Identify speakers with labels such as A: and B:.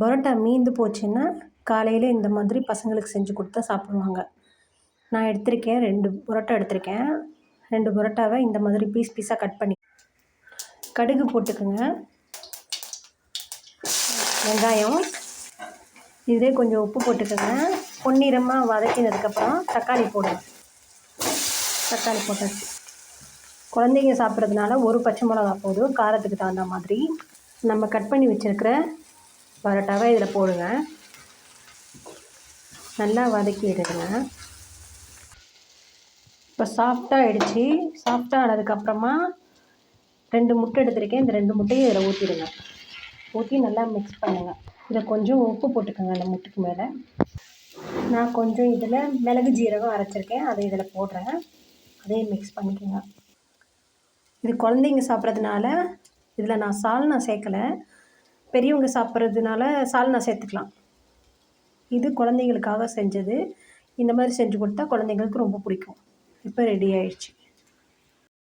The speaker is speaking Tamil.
A: பரோட்டா மீந்து போச்சுன்னா காலையில் இந்த மாதிரி பசங்களுக்கு செஞ்சு கொடுத்தா சாப்பிடுவாங்க. நான் எடுத்திருக்கேன் ரெண்டு பரோட்டா எடுத்திருக்கேன். ரெண்டு பரோட்டாவை இந்த மாதிரி பீஸ் பீஸாக கட் பண்ணி கடுகு போட்டுக்கோங்க. வெங்காயம். இதே கொஞ்சம் உப்பு போட்டுக்கோங்க. பொன்னிறமாக வதக்கினதுக்கப்புறம் தக்காளி போடுங்க. தக்காளி போட்டாச்சு. குழந்தைங்க சாப்பிட்றதுனால ஒரு பச்சை மிளகா போதும். காரத்துக்கு தகுந்த மாதிரி நம்ம கட் பண்ணி வச்சுருக்கிற பரோட்டாவை இதில் போடுங்க நல்லா வதக்கிடுங்க இப்போ சாஃப்டாக ஆகிடுச்சி சாஃப்டாக ஆனதுக்கப்புறமா ரெண்டு முட்டை எடுத்திருக்கேன். இந்த ரெண்டு முட்டையும் இதில் ஊற்றிடுங்க ஊற்றி நல்லா மிக்ஸ் பண்ணுங்கள் இதில் கொஞ்சம் உப்பு போட்டுக்கோங்க அந்த முட்டைக்கு மேலே. நான் கொஞ்சம் இதில் மிளகு ஜீரகம் அரைச்சிருக்கேன். அதை இதில் போடுறேன். அதையும் மிக்ஸ் பண்ணிக்கோங்க. இது குழந்தைங்க சாப்பிட்றதுனால இதில் நான் சால் நான் சேர்க்கலை. பெரியவங்க சாப்பிட்றதுனால சால்னா சேர்த்துக்கலாம். இது குழந்தைங்களுக்காக செஞ்சது. இந்த மாதிரி செஞ்சு கொடுத்தா குழந்தைங்களுக்கு ரொம்ப பிடிக்கும். இப்போ ரெடி ஆயிடுச்சு.